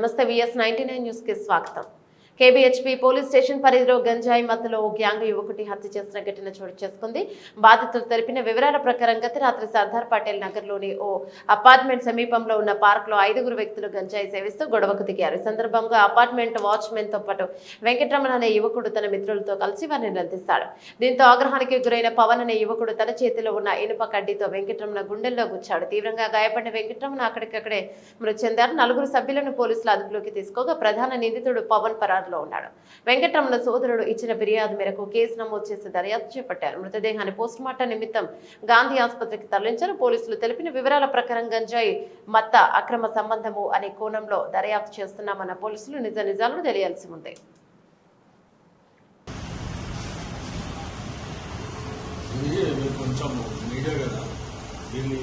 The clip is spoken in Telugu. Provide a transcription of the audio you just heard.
నమస్తే విఎస్ నైన్టీ నైన్ న్యూస్ కి స్వాగతం కేబిహెచ్పి పోలీస్ స్టేషన్ పరిధిలో గంజాయి మత్తులో ఓ గ్యాంగ్ యువకుడి హత్య చేసిన ఘటన చోటు చేసుకుంది. బాధితులు తెలిపిన వివరాల ప్రకారం గత రాత్రి సర్దార్ పటేల్ నగర్లోని ఓ అపార్ట్మెంట్ సమీపంలో ఉన్న పార్క్లో ఐదుగురు వ్యక్తులు గంజాయి సేవిస్తూ గొడవకు దిగారు. ఈ సందర్భంగా అపార్ట్మెంట్ వాచ్మెన్తో పాటు వెంకటరమణ అనే యువకుడు తన మిత్రులతో కలిసి వారిని నందిస్తాడు. దీంతో ఆగ్రహానికి గురైన పవన్ అనే యువకుడు తన చేతిలో ఉన్న ఇనుప కడ్డీతో వెంకటరమణ గుండెల్లో గుచ్చాడు. తీవ్రంగా గాయపడిన వెంకటరమణ అక్కడికక్కడే మృతి చెందారు. నలుగురు సభ్యులను పోలీసులు అదుపులోకి తీసుకోగా ప్రధాన నిందితుడు పవన్ పరారులో ఉన్నాడు. వెంకటరమణ సోదరుడు ఇచ్చిన ఫిర్యాదు మేరకు కేసు నమోదు చేసి దర్యాప్తు చేపట్టారు. మృతదేహాన్ని పోస్టుమార్టం నిమిత్తం గాంధీ ఆసుపత్రికి తరలించారు. పోలీసులు తెలిపిన వివరాల ప్రకారం గంజాయి మత్త అక్రమ సంబంధము అనే కోణంలో దర్యాప్తు చేస్తున్నామన్న పోలీసులు నిజ నిజాలను తెలియాల్సి ఉంది. కొంచెం మీడియా కదా. దీన్ని